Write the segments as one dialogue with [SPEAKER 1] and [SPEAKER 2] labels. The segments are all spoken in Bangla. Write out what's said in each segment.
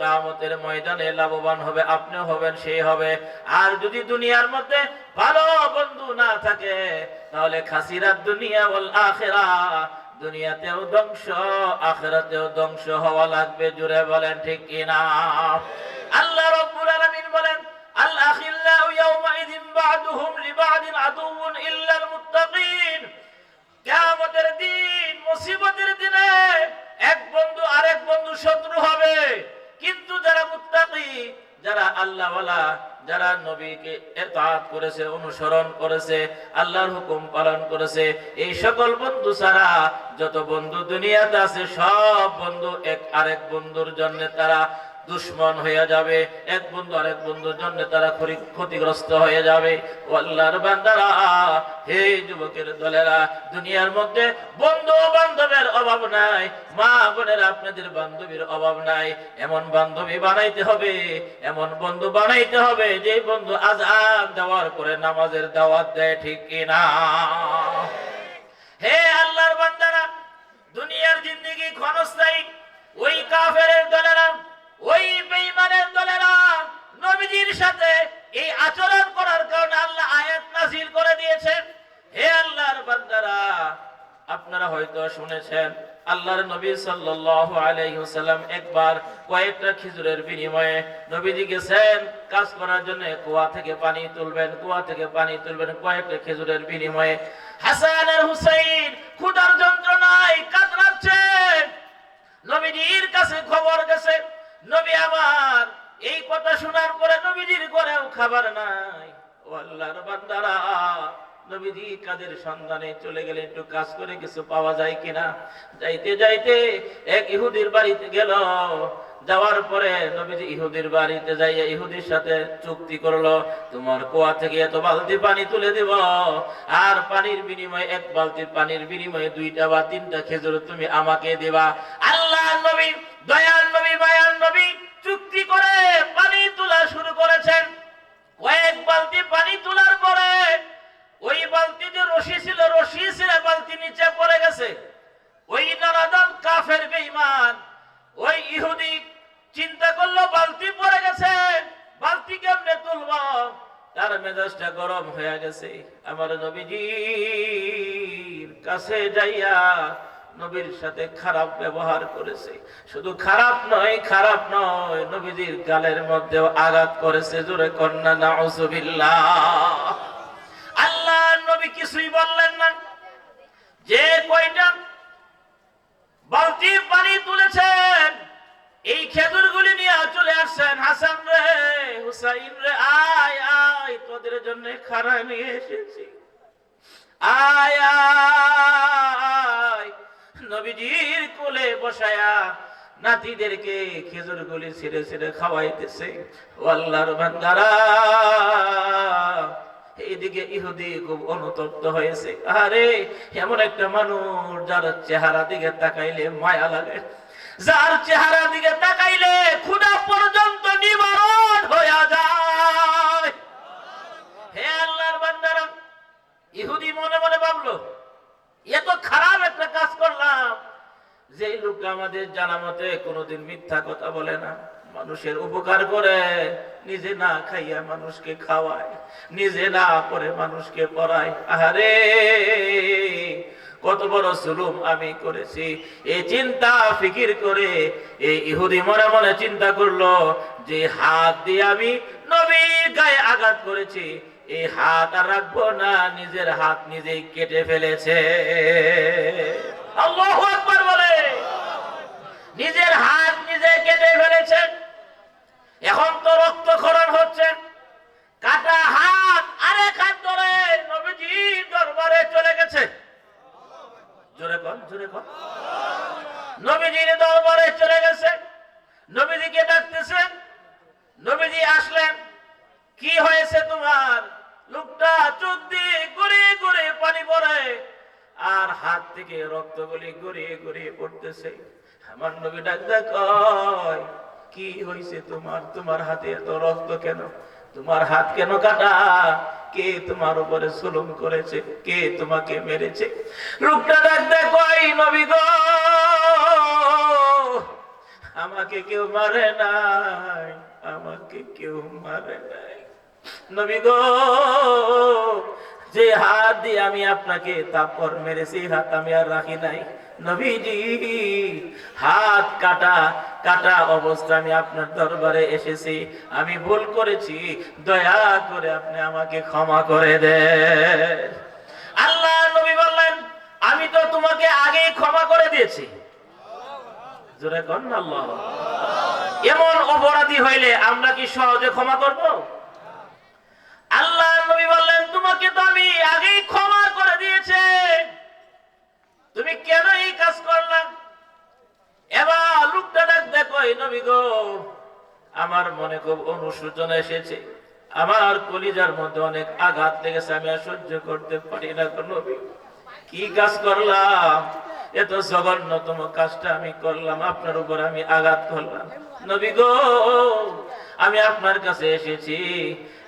[SPEAKER 1] কামতের ময়দানে লাভবান হবে, আপনিও হবেন, সেই হবে। আর যদি দুনিয়ার মধ্যে ভালো বন্ধু না থাকে, তাহলে খাসিরাত দুনিয়া বল আখেরা। দুনিয়াতেও ধ্বংস, আখেরাতেও ধ্বংস হওয়া লাগবে, জুড়ে বলেন ঠিক কিনা আল্লাহ রব্বুল আলামিন বলেন, আল আখিল্লাউ ইয়াউমাইযিন বা'দুহুম লিবা'দিন আদুউন যারা আল্লাহওয়ালা, যারা নবীকে এতাত করেছে, অনুসরণ করেছে, আল্লাহর হুকুম পালন করেছে, এই সকল বন্ধু ছাড়া যত বন্ধু দুনিয়াতে আছে, সব বন্ধু এক আরেক বন্ধুর জন্য তারা দুশ্মন হয়ে যাবে। এক বন্ধু আরেক বন্ধুর জন্য তারা ক্ষতিগ্রস্ত হয়ে যাবে। আল্লাহর বান্দারা, হে যুবকের দলেরা, দুনিয়ার মধ্যে বন্ধু বান্ধবের অভাব নাই, মা বোনের আপনাদের বান্ধবীর অভাব নাই। এমন বান্ধবী বানাইতে হবে, এমন বন্ধু বানাইতে হবে, যে বন্ধু আজান দেওয়ার পরে নামাজের দাওয়াত দেয়, ঠিক কিনা? হে আল্লাহর বান্দারা, দুনিয়ার জিন্দগি ক্ষণস্থায়ী, ওই কাফের দলেরা ওই বেঈমানের দলেরা নবীজির সাথে এই আচরণ করার কারণে আল্লাহ আয়াত নাযিল করে দিয়েছেন। হে আল্লাহর বান্দারা, আপনারা হয়তো শুনেছেন, আল্লাহর নবী সাল্লাল্লাহু আলাইহি ওয়াসাল্লাম একবার কয়েকটা খেজুরের বিনিময়ে নবীজি গেছেন কাজ করার জন্য, কুয়া থেকে পানি তুলবেন, কুয়া থেকে পানি তুলবেন, কয়েকটা খেজুরের বিনিময়ে। হাসান আর হুসাইন ক্ষুধার যন্ত্রণায় কাতরাচ্ছে। নবীজির কাছে খবর গেছে নবী আমার, এই কথা শোনার পরে নবীজির ঘরেও খাবার নাই। ও আল্লাহর বান্দারা, নবীজি কাদের সন্ধানে চলে গেলে একটু কাজ করে কিছু পাওয়া যায় কিনা? যাইতে যাইতে এক ইহুদির বাড়িতে গেল। যাওয়ার পরে নবীজি ইহুদির বাড়িতে যাইয়া ইহুদির সাথে চুক্তি করল, তোমার কুয়া থেকে এত বালতি পানি তুলে দেব। আর পানির বিনিময়ে, এক বালতি পানির বিনিময়ে দুইটা বা তিনটা খেজুর তুমি আমাকে দেবা। আল্লাহ বালতি পানি তোলার পরে, ওই বালতি যে রশি ছিল রশি ছিল বালতি নিচে পড়ে গেছে। ওই নারাদান কাফের বেঈমান, ওই ইহুদি চিন্তা করল, বালতি পড়ে গেছে, বালতি কেমনে তুলব? তার মেজাজটা গরম হয়ে গেছে। আমার নবীজির কাছে যাইয়া নবীর সাথে খারাপ ব্যবহার করেছে। শুধু খারাপ নয় খারাপ নয়, নবীজির গালের মধ্যেও আঘাত করেছে। জোরে কন্যা নাউজুবিল্লাহ। আল্লাহ নবী কিছুই বললেন না। যে কয়টা বালতি পানি তুলেছেন, এই খেজুর গুলি নিয়ে চলে আসছেন। হাসান রে, হুসাইন রে, আয় আয়, তোদের জন্য খানা নিয়ে এসেছি। আয় আয়। নবীজির কোলে বসায়া নাতিদেরকে খেজুর গুলি ছিঁড়ে ছিঁড়ে খাওয়াইতেছে। আল্লাহর বান্দারা, এইদিকে ইহুদি খুব অনুতপ্ত হয়েছে। আরে, এমন একটা মানুষ যার চেহারা দিকে তাকাইলে মায়া লাগে। যার চেহারা দিকে তাকাইলে খুদা পর্যন্ত নিবারণ হয়ে যায়। হে আল্লাহর বান্দারা, ইহুদি মনে মনে ভাবলো এত খারাপ একটা কাজ করলাম। যে লোক আমাদের জানা মতে কোনোদিন মিথ্যা কথা বলে না। মানুষের উপকার করে, নিজে না খাইয়া মানুষকে খাওয়ায়, নিজে না করে মানুষকে পড়ায়। আহারে, কত বড় জুলুম আমি করেছি। এই চিন্তা ফিকির করে এই ইহুদি মনে মনে চিন্তা করল যে হাত দিয়ে আমি নবীর আঘাত করেছি, এই হাত আর রাখব না, নিজের হাত নিজেই কেটে ফেলেছে। বলে। নিজের হাত নিজে কেটে ফেলেছেন এখন তো রক্তক্ষরণ হচ্ছে। কাটা হাত আরেক হাত ধরে নবীজি দরবারে চলে গেছে। জোরে কন জোরে কন। নবীজির দরবারে চলে গেছে। নবীজিকে ডাকতেছেন নবীজি আসলেন। কি হয়েছে তোমার? লোকটা চোখ দিয়ে গড়িয়ে গড়িয়ে পানি পড়ে আর হাত থেকে রক্ত রক্তগুলি গড়িয়ে গড়িয়ে পড়তেছে। আমার নবী ডাক্তার কয় কি হয়েছে তোমার? তোমার হাতে এত রক্ত কেন? তোমার হাত কেন কাটা? কে তোমার উপরে জুলুম করেছে? কে তোমাকে মেরেছে? লোকটা ডাক্তার কয় নবী গো, আমাকে কেউ মারে নাই, আমাকে কেউ মারে নাই। নবী গো, যে হাত দিয়ে আমি আপনাকে তারপর মেরেছি, হাত আমি আর রাখি নাই। নবীজি, হাত কাটা কাটা অবস্থা আমি আপনার দরবারে এসেছি। আমি ভুল করেছি, দয়া করে আপনি আমাকে ক্ষমা করে দেন। আল্লাহ নবী বললেন, আমি তো তোমাকে আগেই ক্ষমা করে দিয়েছি। জোরে কন আল্লাহ। এমন অপরাধী হইলে আমরা কি সহজে ক্ষমা করব? আল্লাহ নবী বললেন, তোমাকে তো আমি আগেই ক্ষমা করে দিয়েছে। তুমি কেন এই কাজ করলাম এবার লোকটা ডাক, দেখো নবী গো, আমার মনে খুব অনুশোচনা এসেছে। আমার কলিজার মধ্যে অনেক আঘাত লেগেছে, আমি আর সহ্য করতে পারি না কি কাজ করলাম? এত জঘন্যতম কাজটা আমি করলাম, আপনার উপর আমি আঘাত করলাম। নবী গো আমি আপনার কাছে এসেছি,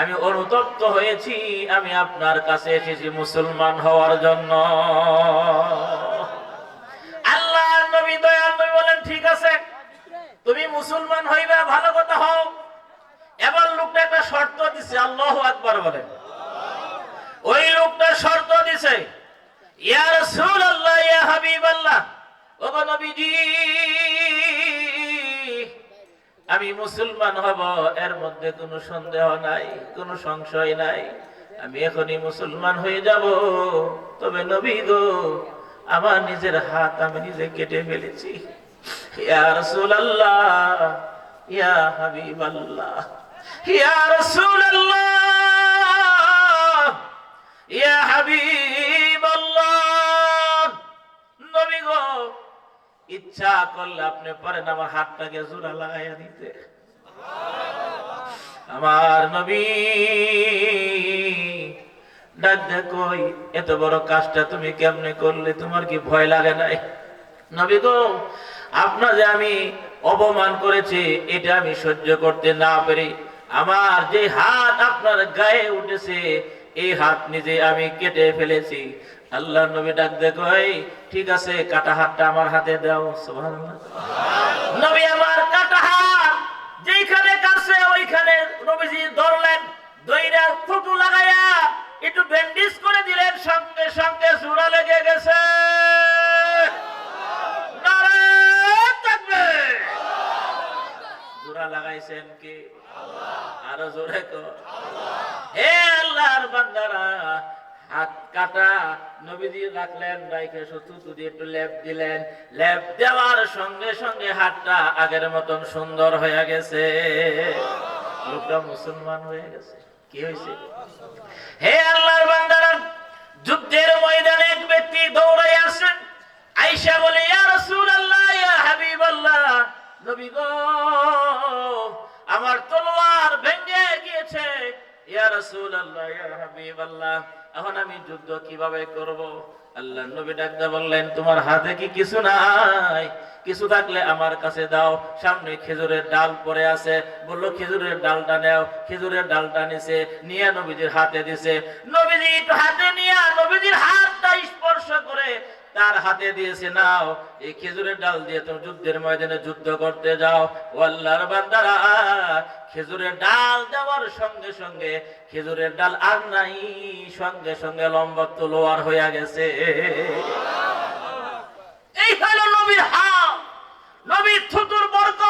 [SPEAKER 1] আমি অনুতপ্ত হয়েছি, আমি আপনার কাছে এসেছি মুসলমান হওয়ার জন্য। আল্লাহ, নবী, দয়াল, নবী বলেন, ঠিক আছে, তুমি মুসলমান হইবা, ভালো কথা হও। এবার লোকটা একটা শর্ত দিছে, আল্লাহ আকবার বলেন। ওই লোকটা শর্ত দিছে, ইয়া রাসূলুল্লাহ, ইয়া হাবিবাল্লাহ, ওগো নবীজি আমি মুসলমান হব, এর মধ্যে কোনো সন্দেহ নাই, কোনো সংশয় নাই। আমি এখনই মুসলমান হয়ে যাব। তবে নবী গো, আমার নিজের হাত আমি নিজে কেটে ফেলেছি। ইয়া হাবিবাল্লাহ ইয়া হাবিবাল্লাহ। নবী গো ইচ্ছা করলে আপনি পারেন আমার হাতটাকে জোড়া লাগাইয়া দিতে। আমার নবী দেখই এত বড় কাজটা তুমি কেমনে করলে? তোমার কি ভয় লাগে নাই? নবী গো আপনার যে আমি অপমান করেছি, এটা আমি সহ্য করতে না পারি আমার যে হাত আপনার গায়ে উঠেছে এই হাত নিজে আমি কেটে ফেলেছি। আল্লাহ নবী ডাক দেখো ঠিক আছে, কাটা হাতটা আমার হাতে দাও। নবী আমার কাটা হাত যেখানে কাছে, ওইখানে নবীজি ধরলেন, দইরা ফুটু লাগাইয়া একটু ব্যান্ডেজ করে দিলেন, সঙ্গে সঙ্গে জোড়া লেগে গেছে। জোড়া লাগাইছেন কি? আরও জোরে কর হে আল্লাহর বান্দারা, হাত কাটা, নবীজি রাখলেন রাইখে সুতু দিয়ে একটু লেপ দিলেন। লেপ দেওয়ার সঙ্গে সঙ্গে হাতটা আগের মতন সুন্দর হয়ে গেছে। লোকটা মুসলমান হয়ে গেছে। কি হয়েছে? হে আল্লাহর বান্দারা কীভাবে করব? আল্লাহ নবী ডাকতে বললেন, তোমার হাতে কি কিছু নাই? কিছু থাকলে আমার কাছে দাও। সামনে খেজুরের ডাল পরে আছে। বলল, খেজুরের ডালটা নেও। খেজুরের ডালটা নিছে নিয়ে নবীজির হাতে দিছে। নবীজি হাতে নিয়ে নবীজির হাতটা স্পর্শ করে তার হাতে দিয়েছে, নাও, এই খেজুরের ডাল দিয়ে তুমি যুদ্ধের ময়দানে যুদ্ধ করতে যাও। আল্লাহর বান্দারা খেজুরের ডাল দেওয়ার সঙ্গে সঙ্গে খেজুরের ডাল আর নাই, সঙ্গে সঙ্গে লম্বা লোয়ার হইয়া গেছে। এই হলো নবীর হাত নবীর থুতুর বরকত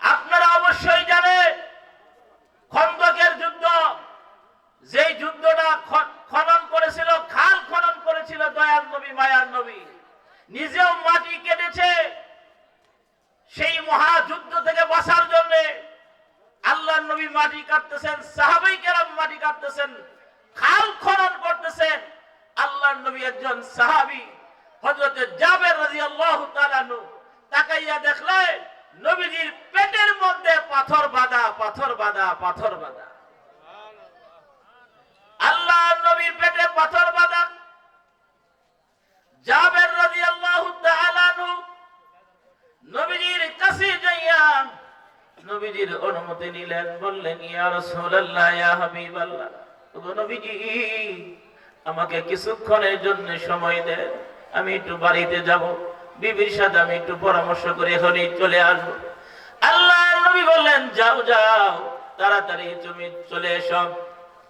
[SPEAKER 1] আপনারা অবশ্যই জানেন খন্দকের যুদ্ধ যেই যুদ্ধটা খ- খনন করেছিল খাল খনন করেছিল দয়াল নবী মায়ার নবী নিজেও মাটি কেটেছে সেই মহাযুদ্ধ থেকে বাঁচার জন্য আল্লাহ নবী মাটি কাটতেছেন সাহাবাই কেরাম মাটি কাটতেছেন, খাল খনন করতেছেন। আল্লাহ নবী একজন সাহাবি, হযরতে জাবের রাদিয়াল্লাহু তাআলা নু তাকাইয়া দেখলেন, নবীজির পেটের মধ্যে পাথর বাঁধা পাথর বাঁধা পাথর বাঁধা। নবীজির অনুমতি নিলেন, বললেন, ইয়া রাসূলুল্লাহ, ইয়া হাবিবাল্লাহ, ওগো নবীজি, আমাকে কিছুক্ষণের জন্য সময় দেন আমি একটু বাড়িতে যাব, বিবির সাথে আমি একটু পরামর্শ করে এখনই চলে আসব। আল্লাহ নবী বললেন, যাও যাও, তাড়াতাড়ি তুমি চলে এসো।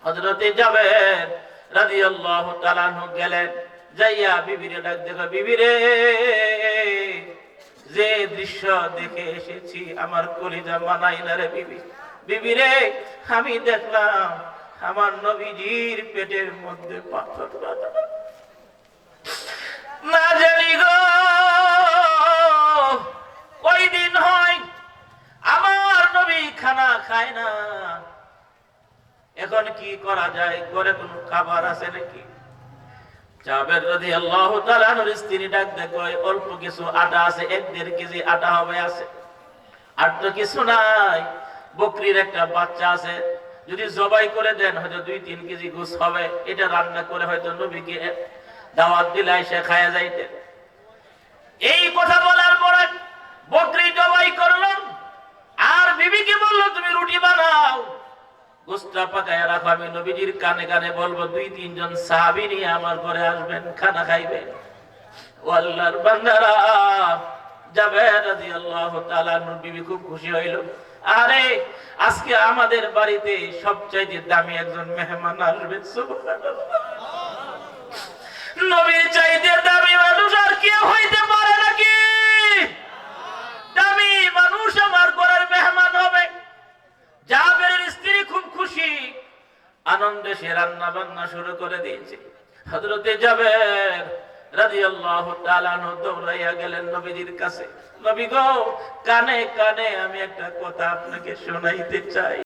[SPEAKER 1] হজরতে যাবেন তাআলা আনহু গেলেন, যাইয়া বিবিরে ডাক দেখো বিবিরে যে দৃশ্য দেখে এসেছি, আমার কলিজা মানাই না রে বিবি। বিবি রে, আমি দেখলাম আমার নবীজির পেটের মধ্যে পাথর। না জানি গো ওই দিন হয় আমার নবী খানা খায় না। এখন কি করা যায়? ঘরে কোন খাবার আছে নাকি? জাবের রাদিয়াল্লাহু তাআলা আনহুর স্ত্রী ডাক দেখো অল্প কিছু আটা আছে, এক দেড় কেজি আটা হবে আছে। আর তো কিছু নাই। বকরির একটা বাচ্চা আছে, যদি জবাই করে দেন, হয়তো দুই তিন কেজি গোস হবে। এটা রান্না করে হয়তো নবীকে দাওয়াত দিলে সে খায়া যাইতেন এই কথা বলার পরে বকরি জবাই করলাম আর বিবিকে বলল, তুমি রুটি বানাও। আসবেন খুব খুশি আরে, আজকে আমাদের বাড়িতে সবচাইতে দামি একজন মেহমান আসবে সুবহানাল্লাহ। নবীর চাইতে দামি মানুষ আর কেউ হইতে পারে নাকি দামি মানুষ আমার ঘরের মেহমান হবে জাবেরের স্ত্রী খুব খুশি রান্না বান্না শুরু করে দিয়েছে। হজরতে যাবে গেলেন নবীজির কাছে। নবী গো, কানে কানে আমি একটা কথা আপনাকে শোনাইতে চাই।